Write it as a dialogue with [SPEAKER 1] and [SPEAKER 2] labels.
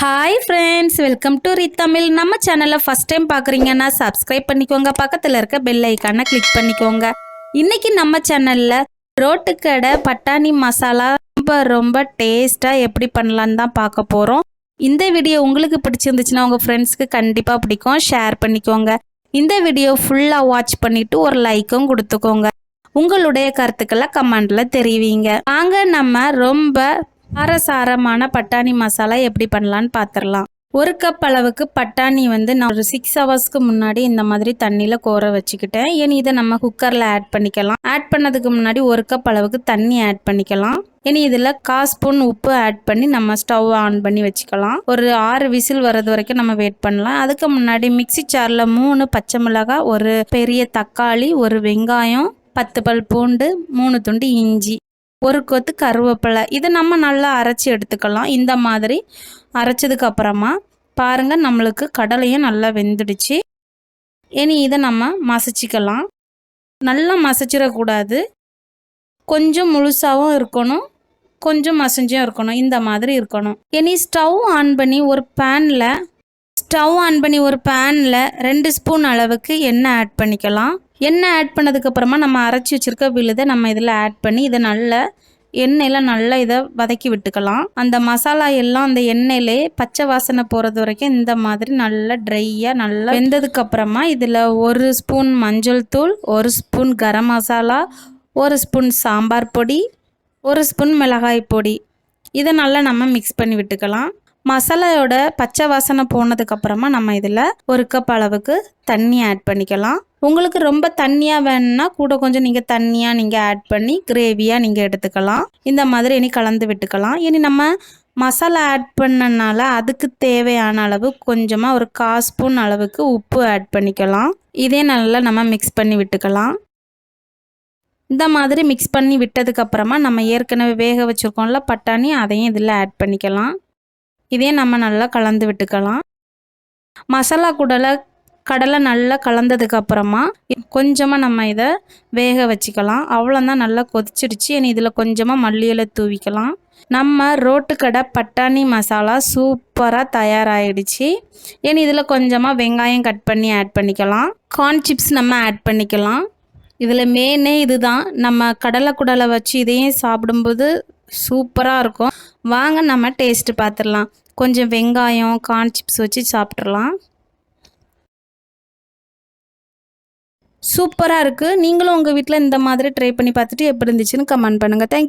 [SPEAKER 1] Hi friends welcome to Tamil நம்ம சேனலை first time பார்க்குறீங்கன்னா சப்ஸ்கிரைப் பண்ணிக்கோங்க. பக்கத்தில் இருக்க பெல் ஐக்கானை கிளிக் பண்ணிக்கோங்க. இன்னைக்கு நம்ம சேனலில் ரோட்டுக்கடை பட்டாணி மசாலா ரொம்ப ரொம்ப டேஸ்ட்டாக எப்படி பண்ணலான்னு தான் பார்க்க போகிறோம் இந்த வீடியோ உங்களுக்கு பிடிச்சிருந்துச்சுன்னா உங்கள் ஃப்ரெண்ட்ஸ்க்கு கண்டிப்பாக பிடிக்கும். ஷேர் பண்ணிக்கோங்க. இந்த வீடியோ ஃபுல்லாக வாட்ச் பண்ணிவிட்டு ஒரு லைக்கும் கொடுத்துக்கோங்க. உங்களுடைய கருத்துக்களை கமெண்டில் தெரிவிங்க. வாங்க நம்ம ரொம்ப காரசாரமான பட்டாணி மசாலா எப்படி பண்ணலான்னு பார்த்துடலாம் ஒரு கப் அளவுக்கு பட்டாணி வந்து நான் ஒரு சிக்ஸ் ஹவர்ஸ்க்கு முன்னாடி இந்த மாதிரி தண்ணியில் கோர வச்சுக்கிட்டேன். இனி இதை நம்ம குக்கரில் ஆட் பண்ணிக்கலாம். ஆட் பண்ணதுக்கு முன்னாடி ஒரு கப் அளவுக்கு தண்ணி ஆட் பண்ணிக்கலாம். இனி இதில் கா ஸ்பூன் உப்பு ஆட் பண்ணி நம்ம ஸ்டவ் ஆன் பண்ணி வச்சுக்கலாம். ஒரு ஆறு விசில் வர்றது வரைக்கும் நம்ம வெயிட் பண்ணலாம். அதுக்கு முன்னாடி மிக்ஸி சாரில் மூணு பச்சை மிளகாய் ஒரு பெரிய தக்காளி ஒரு வெங்காயம் பத்து பல் பூண்டு மூணு துண்டு இஞ்சி. ஒரு கொத்து கருவேப்பிலை. இதை நம்ம நல்லா அரைச்சி எடுத்துக்கலாம். இந்த மாதிரி அரைச்சதுக்கு அப்புறமா பாருங்கள் நம்மளுக்கு கடலையும் நல்லா வெந்துடுச்சு. இனி இதை நம்ம மசிச்சிக்கலாம். நல்லா மசிச்சிடக்கூடாது. கொஞ்சம் முழுசாகவும் இருக்கணும். கொஞ்சம் மசிஞ்சும் இருக்கணும். இந்த மாதிரி இருக்கணும். இனி ஸ்டவ் ஆன் பண்ணி ஒரு பேனில் ஸ்டவ் ஆன் பண்ணி ஒரு பேனில் ரெண்டு ஸ்பூன் அளவுக்கு எண்ணெய் ஆட் பண்ணிக்கலாம். எண்ணெய் ஆட் பண்ணதுக்கப்புறமா நம்ம அரைச்சி வச்சுருக்க விழுதை நம்ம இதில் ஆட் பண்ணி இதை நல்லா எண்ணெயில் நல்லா இதை வதக்கி விட்டுக்கலாம். அந்த மசாலா எல்லாம் அந்த எண்ணெயிலே பச்சை வாசனை போகிறது வரைக்கும் இந்த மாதிரி நல்லா ட்ரையாக நல்லா வெந்ததுக்கப்புறமா இதில் ஒரு ஸ்பூன் மஞ்சள் தூள் ஒரு ஸ்பூன் கரம் மசாலா ஒரு ஸ்பூன் சாம்பார் பொடி ஒரு ஸ்பூன் மிளகாய் பொடி. இதை நல்லா நம்ம மிக்ஸ் பண்ணி விட்டுக்கலாம். மசாலாவோட பச்சை வாசனை போனதுக்கப்புறமா நம்ம இதில் ஒரு கப் அளவுக்கு தண்ணி ஆட் பண்ணிக்கலாம். உங்களுக்கு ரொம்ப தண்ணியாக வேணும்னா கூட கொஞ்சம் நீங்கள் தண்ணியாக நீங்கள் ஆட் பண்ணி கிரேவியாக நீங்கள் எடுத்துக்கலாம். இந்த மாதிரி இனி கலந்து விட்டுக்கலாம். இனி நம்ம மசாலா ஆட் பண்ணனால அதுக்கு தேவையான அளவு கொஞ்சமாக ஒரு கால் ஸ்பூன் அளவுக்கு உப்பு ஆட் பண்ணிக்கலாம். இதே நல்லா நம்ம மிக்ஸ் பண்ணி விட்டுக்கலாம். இந்த மாதிரி மிக்ஸ் பண்ணி விட்டதுக்கப்புறமா நம்ம ஏற்கனவே வேக வச்சுருக்கோம்ல பட்டாணி அதையும் இதில் ஆட் பண்ணிக்கலாம். இதையும் நம்ம நல்லா கலந்து விட்டுக்கலாம். மசாலா கூடலை கடலை நல்லா கலந்ததுக்கு அப்புறமா கொஞ்சமாக நம்ம இதை வேக வச்சுக்கலாம். அவ்வளோதான் நல்லா கொதிச்சிடுச்சு இனி இதில் கொஞ்சமாக மல்லியில தூவிக்கலாம். நம்ம ரோட்டுக்கடை பட்டாணி மசாலா சூப்பராக தயாராகிடுச்சு இனி இதில் கொஞ்சமாக வெங்காயம் கட் பண்ணி ஆட் பண்ணிக்கலாம். கார்ன் சிப்ஸ் நம்ம ஆட் பண்ணிக்கலாம். இதில் மெயினே இதுதான். நம்ம கடலை குடலை வச்சு இதையும் சாப்பிடும்போது சூப்பராக இருக்கும். வாங்க நம்ம டேஸ்ட்டு பார்த்துடலாம் கொஞ்சம் வெங்காயம் கார்ன் சிப்ஸ் வச்சு சாப்பிட்றலாம் சூப்பராக இருக்குது நீங்களும் உங்கள் வீட்டில் இந்த மாதிரி ட்ரை பண்ணி பார்த்துட்டு எப்படி இருந்துச்சுன்னு கமெண்ட் பண்ணுங்கள் தேங்க்யூ